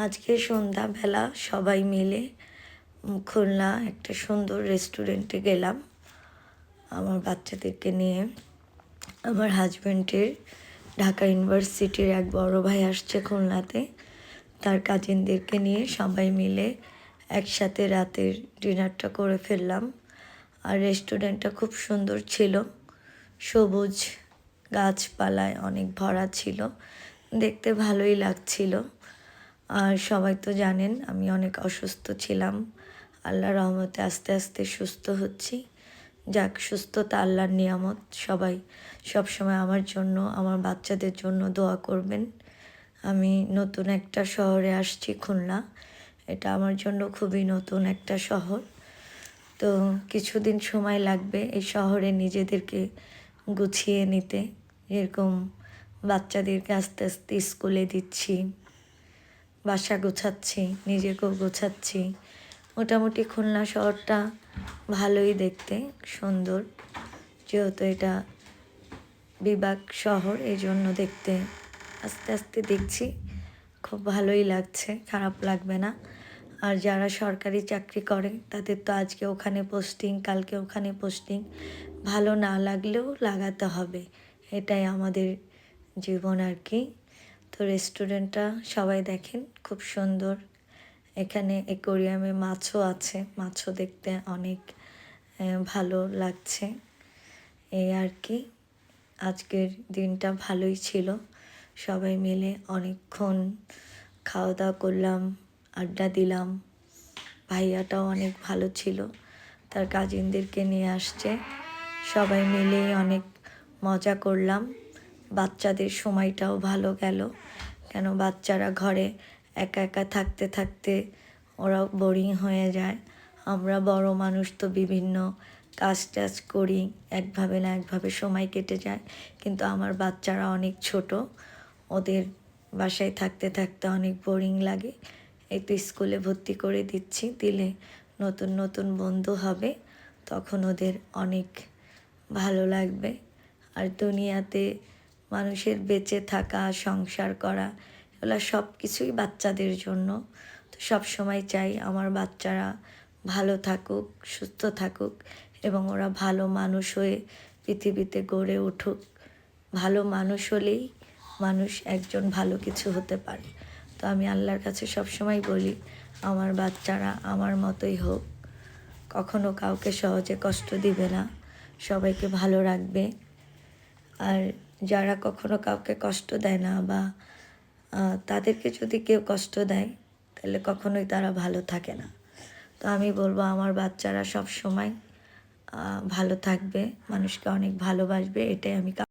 আজকে সন্ধ্যাবেলা সবাই মিলে খুলনা একটা সুন্দর রেস্টুরেন্টে গেলাম। আমার বাচ্চাদেরকে নিয়ে। আমার হাজব্যান্ডের ঢাকা ইউনিভার্সিটির এক বড় ভাই আসছে খুলনাতে। তার কাজিনদেরকে নিয়ে সবাই মিলে একসাথে রাতের ডিনারটা করে ফেললাম। আর রেস্টুরেন্টটা খুব সুন্দর ছিল। সবুজ গাছপালায় অনেক ভরা ছিল। দেখতে ভালোই লাগছিল। আর সবাই তো জানেন আমি অনেক অসুস্থ ছিলাম। আল্লাহ রহমতে আস্তে আস্তে সুস্থ হচ্ছি। যাক, সুস্থতা আল্লাহর নিয়ামত। সবাই সব সময় আমার জন্য, আমার বাচ্চাদের জন্য দোয়া করবেন। আমি নতুন একটা শহরে আসছি খুলনা। এটা আমার জন্য খুবই নতুন একটা শহর। তো কিছুদিন সময় লাগবে এই শহরে নিজেদেরকে গুছিয়ে নিতে। এরকম বাচ্চাদেরকে আস্তে আস্তে স্কুলে দিচ্ছি। বাসা গোছাচ্ছি নিজেকেও গোছাচ্ছি। মোটামুটি খুলনা শহরটা ভালোই দেখতে, সুন্দর। যেহেতু এটা বিভাগ শহর এই জন্য দেখতে আস্তে আস্তে দেখছি। খুব ভালোই লাগছে, খারাপ লাগবে না। আর যারা সরকারি চাকরি করে, তাদের তো আজকে ওখানে পোস্টিং কালকে ওখানে পোস্টিং ভালো না লাগলেও লাগাতে হবে। এটাই আমাদের জীবন আর কি। তো রেস্টুরেন্টটা সবাই দেখেন, খুব সুন্দর। এখানে একুরিয়ামে মাছও আছে, মাছও দেখতে অনেক ভালো লাগছে। এই আর কি, আজকের দিনটা ভালোই ছিল। সবাই মিলে অনেকক্ষণ খাওয়া দাওয়া করলাম, আড্ডা দিলাম। ভাইয়াটাও অনেক ভালো ছিল, তার কাজিনদেরকে নিয়ে আসছে। সবাই মিলে অনেক মজা করলাম। বাচ্চাদের সময়টাও ভালো গেল। কেন বাচ্চারা ঘরে একা একা থাকতে থাকতে ওরাও বোরিং হয়ে যায়। আমরা বড় মানুষ তো বিভিন্ন কাজ টাজ করি, একভাবে না একভাবে সময় কেটে যায়। কিন্তু আমার বাচ্চারা অনেক ছোট, ওদের বাসায় থাকতে থাকতে অনেক বোরিং লাগে। এই তো স্কুলে ভর্তি করে দিচ্ছি, দিলে নতুন নতুন বন্ধু হবে, তখন ওদের অনেক ভালো লাগবে। আর দুনিয়াতে মানুষের বেঁচে থাকা, সংসার করা, এগুলো সব কিছুই বাচ্চাদের জন্য। তো সব সময় চাই আমার বাচ্চারা ভালো থাকুক, সুস্থ থাকুক এবং ওরা ভালো মানুষ হয়ে পৃথিবীতে গড়ে উঠুক। ভালো মানুষ হলেই মানুষ একজন ভালো কিছু হতে পারে। তো আমি আল্লাহর কাছে সবসময় বলি, আমার বাচ্চারা আমার মতোই হোক। কখনো কাউকে সহজে কষ্ট দিবে না। সবাইকে ভালো রাখবে। আর যারা কখনো কাউকে কষ্ট দেয় না বা তাদেরকে যদি কেউ কষ্ট দেয়, তাহলে কখনোই তারা ভালো থাকে না। তো আমি বলব আমার বাচ্চারা সব সময় ভালো থাকবে, মানুষকে অনেক ভালোবাসবে, এটাই আমি